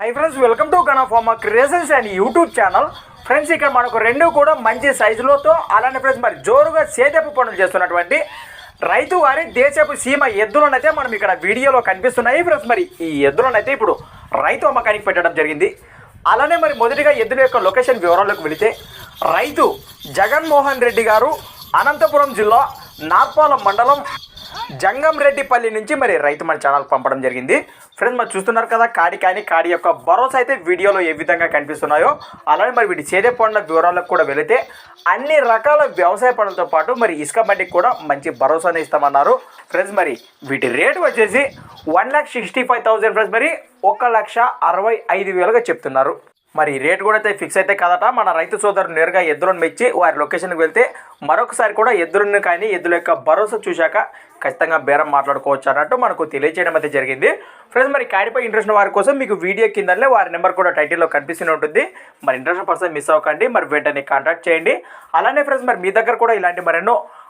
Hi friends welcome to Gana pharma creations and YouTube channel friends ఇక్కడ మనకు రెండు కూడా మంచి సైజులతో అలానే ఫ్రెండ్స్ మరి జోరుగా సేదపు పనులు చేస్తున్నటువంటి రైతు వారి దేశపు సీమ ఎద్దులనైతే మనం ఇక్కడ వీడియోలో కనిపిస్తున్నాయి. ఫ్రెండ్స్ మరి ఈ ఎద్దులనైతే ఇప్పుడు రైతు అమ్మకానికి పెట్టడం జరిగింది. అలానే మరి మొదటిగా ఎద్దుల యొక్క లొకేషన్ వివరాలకు వెళితే రైతు జగన్మోహన్ రెడ్డి గారు అనంతపురం జిల్లా నార్పాలం మండలం జంగంరెడ్డిపల్లి నుంచి మరి రైతు మన ఛానల్ పంపడం జరిగింది. ఫ్రెండ్స్ మరి చూస్తున్నారు కదా కాడి కానీ కాడి యొక్క భరోసా అయితే వీడియోలో ఏ విధంగా కనిపిస్తున్నాయో అలానే మరి వీటి చేదే పనుల వివరాలకు కూడా వెళితే అన్ని రకాల వ్యవసాయ పనులతో పాటు మరి ఇసుక బండికి కూడా మంచి భరోసాను ఇస్తామన్నారు. ఫ్రెండ్స్ మరి వీటి రేటు వచ్చేసి one lakh sixty five thousand friends మరి ఒక లక్ష అరవై ఐదు వేలుగా చెప్తున్నారు. మరి రేట్ కూడా అయితే ఫిక్స్ అయితే కదట. మన రైతు సోదరుడు నేరుగా ఎద్దులను మెచ్చి వారి లొకేషన్కి వెళ్తే మరొకసారి కూడా ఎద్దులను కానీ ఎద్దుల యొక్క భరోసా చూశాక ఖచ్చితంగా బేరం మాట్లాడుకోవచ్చు అన్నట్టు మనకు తెలియజేయడం అయితే జరిగింది. ఫ్రెండ్స్ మరి కాడిపై ఇంట్రెస్ట్ వారి కోసం మీకు వీడియో కిందనే వారి నెంబర్ కూడా టైటిల్లో కనిపిస్తూనే ఉంటుంది. మరి ఇంట్రెస్ట్ పర్సన్ మిస్ అవ్వకండి. మరి వెంటనే కాంటాక్ట్ చేయండి. అలానే ఫ్రెండ్స్ మరి మీ దగ్గర కూడా ఇలాంటి మరెన్నో